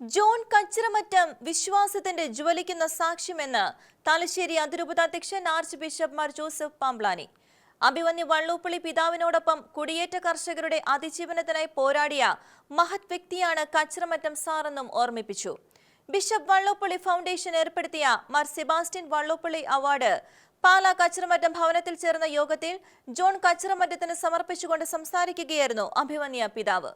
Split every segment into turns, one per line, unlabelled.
John Kachiramattam വിശ്വാസത്തിന്റെ ജ്വലിക്കുന്ന സാക്ഷ്യമെന്ന് തലശ്ശേരി അതിരൂപതാധ്യക്ഷൻ archbishop Mar Joseph Pamplany. Abhimanyu Vallopilly പിതാവിനോടൊപ്പം കുടിയേറ്റ കർഷകരുടെ അതിജീവനത്തിനായി പോരാടിയ മഹത് വ്യക്തിയാണ് കച്ചിറമറ്റം സാറെന്നും ഓർമ്മിപ്പിച്ചു. ബിഷപ്പ് വള്ളൂപ്പള്ളി ഫൗണ്ടേഷൻ ഏർപ്പെടുത്തിയ മാർ സെബാസ്റ്റ്യൻ വള്ളൂപ്പള്ളി അവാർഡ് പാലാ കച്ചിറമറ്റം ഭവനത്തിൽ ചേർന്ന യോഗത്തിൽ ജോൺ കച്ചിറമറ്റത്തിന് സമർപ്പിച്ചുകൊണ്ട് സംസാരിക്കുകയായിരുന്നു അഭിമന്യ പിതാവ്.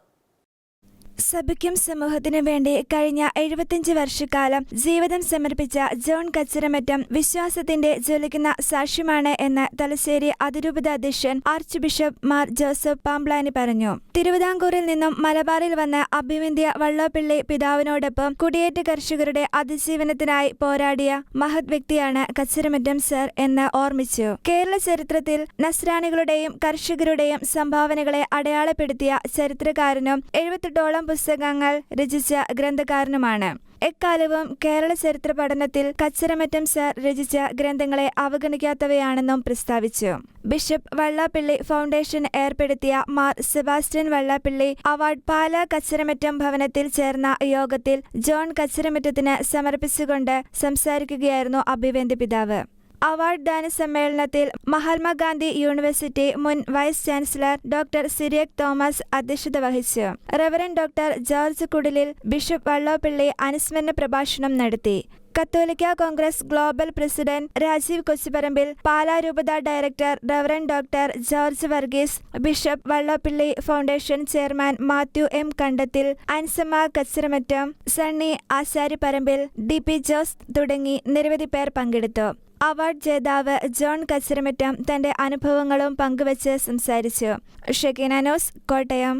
സഭയ്ക്കും സമൂഹത്തിനും വേണ്ടി കഴിഞ്ഞ എഴുപത്തിയഞ്ച് വർഷക്കാലം ജീവിതം സമർപ്പിച്ച ജോൺ കച്ചരമറ്റം വിശ്വാസത്തിന്റെ ജ്വലിക്കുന്ന സാക്ഷ്യമാണ് എന്ന് തലശ്ശേരി അതിരൂപത അധ്യക്ഷൻ archbishop Mar Joseph Pamplany പറഞ്ഞു. തിരുവിതാംകൂറിൽ നിന്നും മലബാറിൽ വന്ന അഭിമന്ത്യ വള്ളോപ്പിള്ളി പിതാവിനോടൊപ്പം കുടിയേറ്റ കർഷകരുടെ അതിജീവനത്തിനായി പോരാടിയ മഹത് വ്യക്തിയാണ് കച്ചരമറ്റം സർ എന്ന് ഓർമ്മിച്ചു. കേരള ചരിത്രത്തിൽ നസ്രാണികളുടെയും കർഷകരുടെയും സംഭാവനകളെ അടയാളപ്പെടുത്തിയ ചരിത്രകാരനും എഴുപത്തെട്ടോളം പുസ്തകങ്ങൾ രചിച്ച ഗ്രന്ഥകാരനുമാണ്. എക്കാലവും കേരള ചരിത്ര പഠനത്തിൽ കച്ചരമറ്റം സർ രചിച്ച ഗ്രന്ഥങ്ങളെ അവഗണിക്കാത്തവയാണെന്നും പ്രസ്താവിച്ചു. ബിഷപ്പ് വള്ളാപ്പിള്ളി ഫൗണ്ടേഷൻ ഏർപ്പെടുത്തിയ മാർ സെബാസ്റ്റ്യൻ വള്ളാപ്പിള്ളി അവാർഡ് പാല കച്ചരമറ്റം ഭവനത്തിൽ ചേർന്ന യോഗത്തിൽ ജോൺ കച്ചരമറ്റത്തിന് സമർപ്പിച്ചുകൊണ്ട് സംസാരിക്കുകയായിരുന്നു അഭിവേന്ദ്യ പിതാവ്. അവാർഡ് ദാന സമ്മേളനത്തിൽ മഹാത്മാഗാന്ധി യൂണിവേഴ്സിറ്റി മുൻ vice chancellor doctor Cyriac Thomas അധ്യക്ഷത വഹിച്ചു. Reverend doctor George Kudilil bishop Vallopilly അനുസ്മരണ പ്രഭാഷണം നടത്തി. കത്തോലിക്ക congress global president Rajeev Kochuparambil Pala രൂപത director reverend doctor George Varghese bishop Vallopilly foundation chairman Mathew M Kandathil Ansamma Kachiramattam Sunny Asharipparambil D P Jose തുടങ്ങി നിരവധി പേർ പങ്കെടുത്തു. Award ജേതാവ് ജോൺ കച്ചിറമറ്റം തന്റെ അനുഭവങ്ങളും പങ്കുവച്ച് സംസാരിച്ചു. ഷെക്കീന കോട്ടയം.